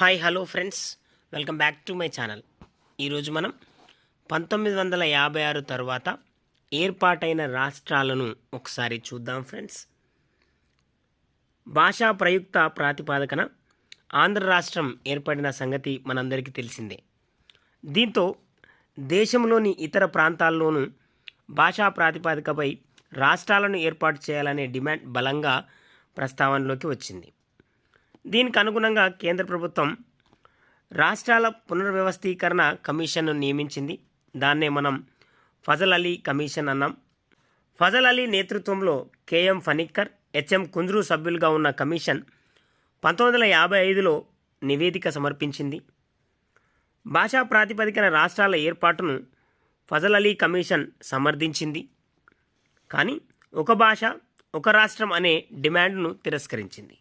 Hi hello friends. Welcome back to my channel. ఈరోజు మనం పంతొమ్మిది వందల యాభై ఆరు తర్వాత ఏర్పాటైన రాష్ట్రాలను ఒకసారి చూద్దాం ఫ్రెండ్స్. భాషా ప్రయుక్త ప్రాతిపాదకన ఆంధ్ర రాష్ట్రం ఏర్పడిన సంగతి మనందరికీ తెలిసిందే. దీంతో దేశంలోని ఇతర ప్రాంతాల్లోనూ భాషా ప్రాతిపాదికపై రాష్ట్రాలను ఏర్పాటు చేయాలనే డిమాండ్ బలంగా ప్రస్తావనలోకి వచ్చింది. దీనికి అనుగుణంగా కేంద్ర ప్రభుత్వం రాష్ట్రాల పునర్వ్యవస్థీకరణ కమిషన్ను నియమించింది. దాన్నే మనం ఫజల్ అలీ కమిషన్ అన్నాం. ఫజల్ అలీ నేతృత్వంలో కేఎం ఫనిక్కర్ హెచ్ఎం కుంద్రు సభ్యులుగా ఉన్న కమిషన్ పంతొమ్మిది వందల యాభై ఐదులో నివేదిక సమర్పించింది. భాషా ప్రాతిపదికన రాష్ట్రాల ఏర్పాటును ఫజల్ అలీ కమిషన్ సమర్థించింది. కానీ ఒక భాష ఒక రాష్ట్రం అనే డిమాండ్ను తిరస్కరించింది.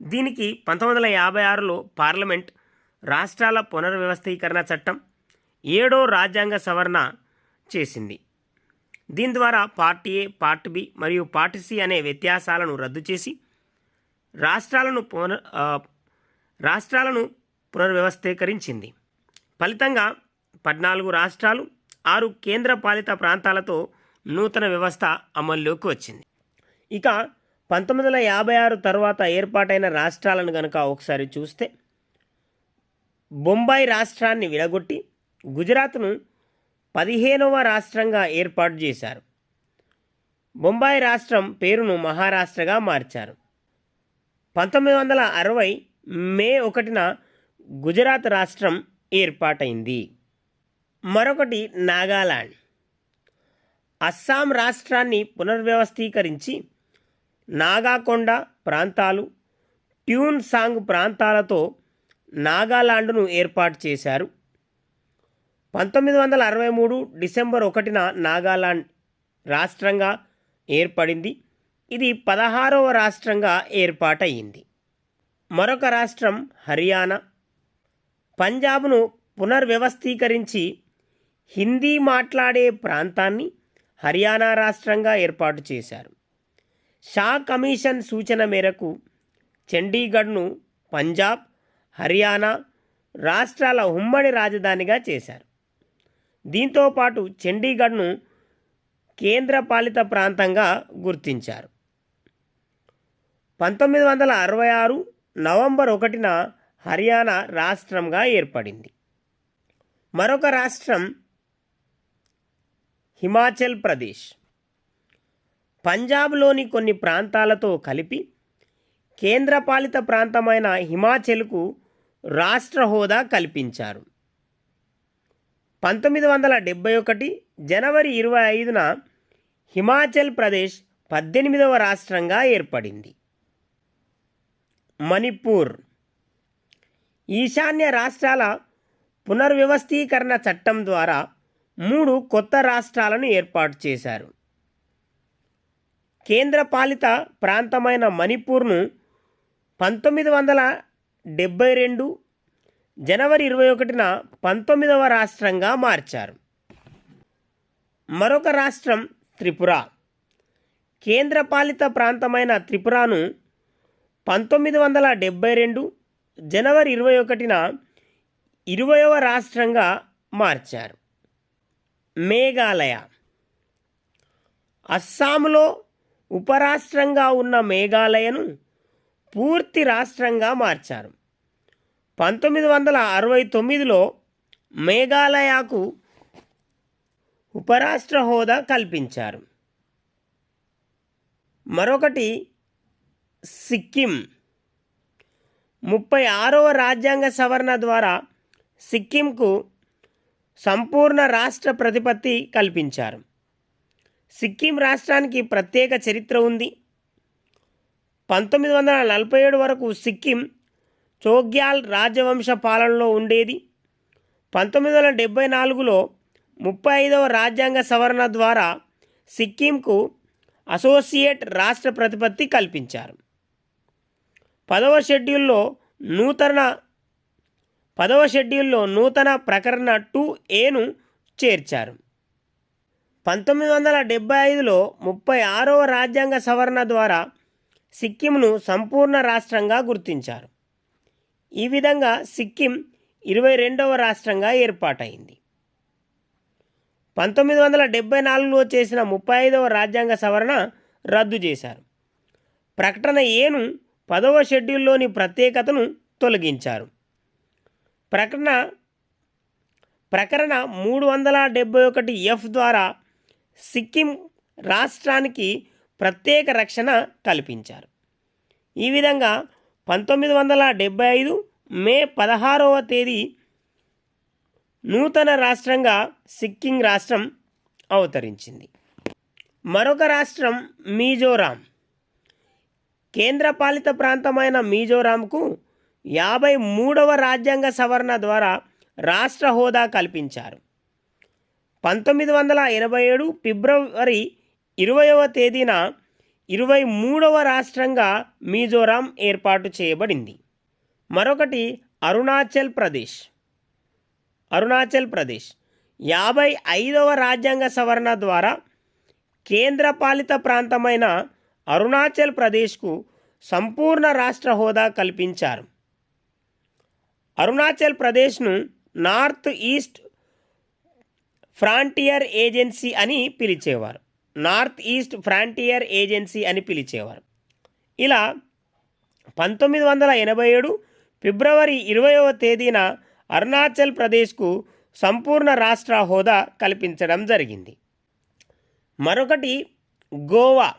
దీనికి పంతొమ్మిది వందల యాభై ఆరులో పార్లమెంట్ రాష్ట్రాల పునర్వ్యవస్థీకరణ చట్టం ఏడో రాజ్యాంగ సవరణ చేసింది. దీని ద్వారా పార్ట్ ఏ పార్ట్ బి మరియు పార్ట్ సి అనే వ్యత్యాసాలను రద్దు చేసి రాష్ట్రాలను పునర్ రాష్ట్రాలను పునర్వ్యవస్థీకరించింది. ఫలితంగా పద్నాలుగు రాష్ట్రాలు ఆరు కేంద్రపాలిత ప్రాంతాలతో నూతన వ్యవస్థ అమల్లోకి వచ్చింది. ఇక పంతొమ్మిది వందల యాభై ఆరు తర్వాత ఏర్పాటైన రాష్ట్రాలను కనుక ఒకసారి చూస్తే బొంబాయి రాష్ట్రాన్ని విడగొట్టి గుజరాత్ను పదిహేనవ రాష్ట్రంగా ఏర్పాటు చేశారు. బొంబాయి రాష్ట్రం పేరును మహారాష్ట్రగా మార్చారు. పంతొమ్మిది వందల అరవై మే ఒకటిన గుజరాత్ రాష్ట్రం ఏర్పాటైంది. మరొకటి నాగాలాండ్. అస్సాం రాష్ట్రాన్ని పునర్వ్యవస్థీకరించి నాగాకొండ ప్రాంతాలు ట్యూన్ సాంగ్ ప్రాంతాలతో నాగాలాండ్ను ఏర్పాటు చేశారు. పంతొమ్మిది వందల అరవై మూడు డిసెంబర్ ఒకటిన నాగాలాండ్ రాష్ట్రంగా ఏర్పడింది. ఇది పదహారవ రాష్ట్రంగా ఏర్పాటయింది మరొక రాష్ట్రం హర్యానా. పంజాబ్ను పునర్వ్యవస్థీకరించి హిందీ మాట్లాడే ప్రాంతాన్ని హర్యానా రాష్ట్రంగా ఏర్పాటు చేశారు. షా కమిషన్ సూచన మేరకు చండీగఢ్ను పంజాబ్ హర్యానా రాష్ట్రాల ఉమ్మడి రాజధానిగా చేశారు. దీంతో పాటు చండీగఢ్ను కేంద్రపాలిత ప్రాంతంగా గుర్తించారు. పంతొమ్మిది వందల అరవై ఆరు నవంబర్ ఒకటిన హర్యానా రాష్ట్రంగా ఏర్పడింది. మరొక రాష్ట్రం హిమాచల్ ప్రదేశ్. పంజాబ్లోని కొన్ని ప్రాంతాలతో కలిపి కేంద్రపాలిత ప్రాంతమైన హిమాచల్కు రాష్ట్ర హోదా కల్పించారు. పంతొమ్మిది వందల డెబ్భై ఒకటి జనవరి ఇరవై ఐదున హిమాచల్ ప్రదేశ్ పద్దెనిమిదవ రాష్ట్రంగా ఏర్పడింది. మణిపూర్ ఈశాన్య రాష్ట్రాల పునర్వ్యవస్థీకరణ చట్టం ద్వారా మూడు కొత్త రాష్ట్రాలను ఏర్పాటు చేశారు. కేంద్రపాలిత ప్రాంతమైన మణిపూర్ను పంతొమ్మిది వందల డెబ్బై రెండు జనవరి ఇరవై ఒకటిన పంతొమ్మిదవ రాష్ట్రంగా మార్చారు. మరొక రాష్ట్రం త్రిపుర. కేంద్రపాలిత ప్రాంతమైన త్రిపురను పంతొమ్మిది వందల డెబ్బై రెండు జనవరి ఇరవై ఒకటిన ఇరవయవ రాష్ట్రంగా మార్చారు. మేఘాలయ. అస్సాంలో ఉపరాష్ట్రంగా ఉన్న మేఘాలయను పూర్తి రాష్ట్రంగా మార్చారు. పంతొమ్మిది వందల అరవై తొమ్మిదిలో మేఘాలయకు ఉపరాష్ట్ర హోదా కల్పించారు. మరొకటి సిక్కిం. ముప్పై ఆరవ రాజ్యాంగ సవరణ ద్వారా సిక్కింకు సంపూర్ణ రాష్ట్ర ప్రతిపత్తి కల్పించారు. సిక్కిం రాష్ట్రానికి ప్రత్యేక చరిత్ర ఉంది. పంతొమ్మిది వందల నలభై ఏడు వరకు సిక్కిం చోగ్యాల్ రాజవంశ పాలనలో ఉండేది. పంతొమ్మిది వందల డెబ్బై నాలుగులో ముప్పై ఐదవ రాజ్యాంగ సవరణ ద్వారా సిక్కింకు అసోసియేట్ రాష్ట్ర ప్రతిపత్తి కల్పించారు. పదవ షెడ్యూల్లో నూతన పదవ షెడ్యూల్లో నూతన ప్రకరణ టూ ఏను చేర్చారు. పంతొమ్మిది వందల డెబ్బై ఐదులో ముప్పై ఆరవ రాజ్యాంగ సవరణ ద్వారా సిక్కింను సంపూర్ణ రాష్ట్రంగా గుర్తించారు. ఈ విధంగా సిక్కిం ఇరవై రెండవ రాష్ట్రంగా ఏర్పాటైంది. పంతొమ్మిది వందల డెబ్బై నాలుగులో చేసిన ముప్పై ఐదవ రాజ్యాంగ సవరణ రద్దు చేశారు. ప్రకటన ఏను పదవ షెడ్యూల్లోని ప్రత్యేకతను తొలగించారు. ప్రకటన ప్రకరణ మూడు వందల డెబ్బై ఒకటి ఎఫ్ ద్వారా సిక్కిం రాష్ట్రానికి ప్రత్యేక రక్షణ కల్పించారు. ఈ విధంగా పంతొమ్మిది వందల డెబ్బై ఐదు మే పదహారవ తేదీ నూతన రాష్ట్రంగా సిక్కిం రాష్ట్రం అవతరించింది. మరొక రాష్ట్రం మిజోరాం. కేంద్రపాలిత ప్రాంతమైన మిజోరాంకు యాభై మూడవ రాజ్యాంగ సవరణ ద్వారా రాష్ట్ర హోదా కల్పించారు. పంతొమ్మిది వందల ఎనభై ఏడు ఫిబ్రవరి ఇరవయవ తేదీన ఇరవై మూడవ రాష్ట్రంగా మిజోరాం ఏర్పాటు చేయబడింది. మరొకటి అరుణాచల్ ప్రదేశ్. అరుణాచల్ ప్రదేశ్ యాభై ఐదవ రాజ్యాంగ సవరణ ద్వారా కేంద్రపాలిత ప్రాంతమైన అరుణాచల్ ప్రదేశ్కు సంపూర్ణ రాష్ట్ర హోదా కల్పించారు. అరుణాచల్ ప్రదేశ్ను నార్త్ ఈస్ట్ ఫ్రాంటియర్ ఏజెన్సీ అని పిలిచేవారు. నార్త్ ఈస్ట్ ఫ్రాంటియర్ ఏజెన్సీ అని పిలిచేవారు. ఇలా పంతొమ్మిది వందల ఎనభై ఏడు ఫిబ్రవరి ఇరవైవ తేదీన అరుణాచల్ ప్రదేశ్కు సంపూర్ణ రాష్ట్ర హోదా కల్పించడం జరిగింది. మరొకటి గోవా.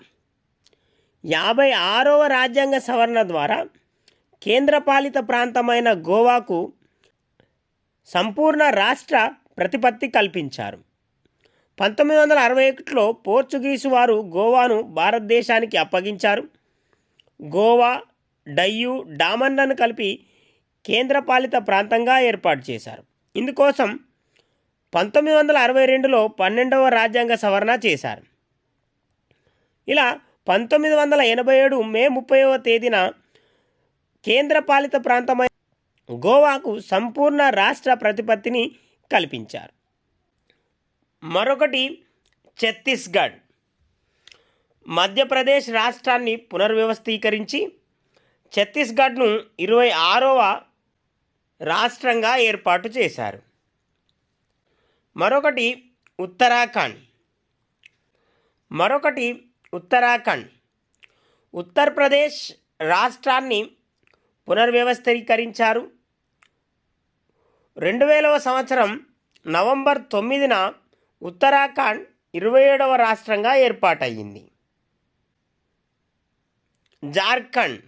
యాభై ఆరవ రాజ్యాంగ సవరణ ద్వారా కేంద్రపాలిత ప్రాంతమైన గోవాకు సంపూర్ణ రాష్ట్ర ప్రతిపత్తి కల్పించారు. పంతొమ్మిది వందల అరవై ఒకటిలో పోర్చుగీసు వారు గోవాను భారతదేశానికి అప్పగించారు. గోవా డయ్యు డామన్లను కలిపి కేంద్రపాలిత ప్రాంతంగా ఏర్పాటు చేశారు. ఇందుకోసం పంతొమ్మిది వందల అరవై రెండులో పన్నెండవ రాజ్యాంగ సవరణ చేశారు. ఇలా పంతొమ్మిది వందల ఎనభై ఏడు మే ముప్పైవ తేదీన కేంద్రపాలిత ప్రాంతమైన గోవాకు సంపూర్ణ రాష్ట్ర ప్రతిపత్తిని కల్పించారు. మరొకటి ఛత్తీస్గఢ్. మధ్యప్రదేశ్ రాష్ట్రాన్ని పునర్వ్యవస్థీకరించి ఛత్తీస్గఢ్ను ఇరవై ఆరవ రాష్ట్రంగా ఏర్పాటు చేశారు. మరొకటి ఉత్తరాఖండ్. మరొకటి ఉత్తరాఖండ్. ఉత్తరప్రదేశ్ రాష్ట్రాన్ని పునర్వ్యవస్థీకరించారు. రెండు వేలవ సంవత్సరం నవంబర్ తొమ్మిదిన ఉత్తరాఖండ్ ఇరవై ఏడవ రాష్ట్రంగా ఏర్పాటయ్యింది. జార్ఖండ్.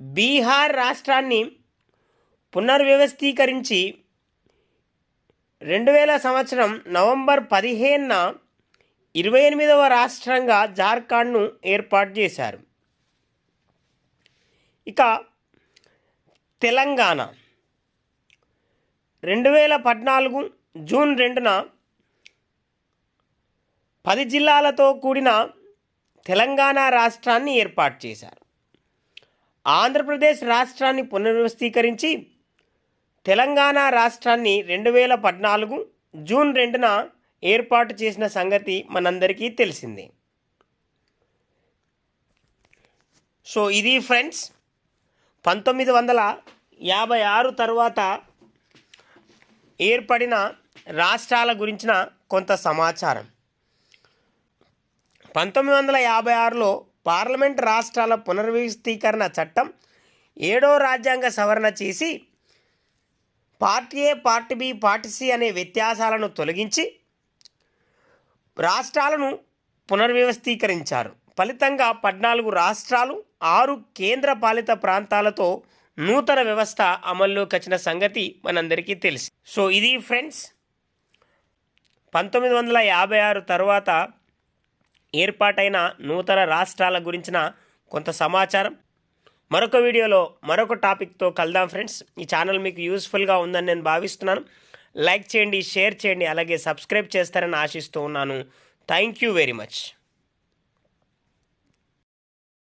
బీహార్ రాష్ట్రాన్ని పునర్వ్యవస్థీకరించి రెండు వేల సంవత్సరం నవంబర్ పదిహేనున ఇరవై ఎనిమిదవ రాష్ట్రంగా జార్ఖండ్ను ఏర్పాటు చేశారు. ఇక తెలంగాణ. రెండు వేల పద్నాలుగు జూన్ రెండున పది జిల్లాలతో కూడిన తెలంగాణ రాష్ట్రాన్ని ఏర్పాటు చేశారు. ఆంధ్రప్రదేశ్ రాష్ట్రాన్ని పునర్వ్యవస్థీకరించి తెలంగాణ రాష్ట్రాన్ని రెండు వేల పద్నాలుగు జూన్ రెండున ఏర్పాటు చేసిన సంగతి మనందరికీ తెలిసిందే. సో ఇది ఫ్రెండ్స్ పంతొమ్మిది వందల యాభై ఆరు తర్వాత ఏర్పడిన రాష్ట్రాల గురించిన కొంత సమాచారం. పంతొమ్మిది వందల యాభై ఆరులో పార్లమెంట్ రాష్ట్రాల పునర్వ్యవస్థీకరణ చట్టం ఏడో రాజ్యాంగ సవరణ చేసి party A party B party C అనే వ్యత్యాసాలను తొలగించి రాష్ట్రాలను పునర్వ్యవస్థీకరించారు. ఫలితంగా పద్నాలుగు రాష్ట్రాలు ఆరు కేంద్ర పాలిత ప్రాంతాలతో నూతన వ్యవస్థ అమల్లోకి వచ్చిన సంగతి మనందరికీ తెలుసు. సో ఇది ఫ్రెండ్స్ పంతొమ్మిది వందల యాభై ఆరు తర్వాత ఏర్పాటైన నూతన రాష్ట్రాల గురించిన కొంత సమాచారం. మరొక వీడియోలో మరొక టాపిక్తో కలుద్దాం ఫ్రెండ్స్. ఈ ఛానల్ మీకు యూస్ఫుల్గా ఉందని నేను భావిస్తున్నాను. లైక్ చేయండి షేర్ చేయండి అలాగే సబ్స్క్రైబ్ చేస్తారని ఆశిస్తూ ఉన్నాను. Thank you very much.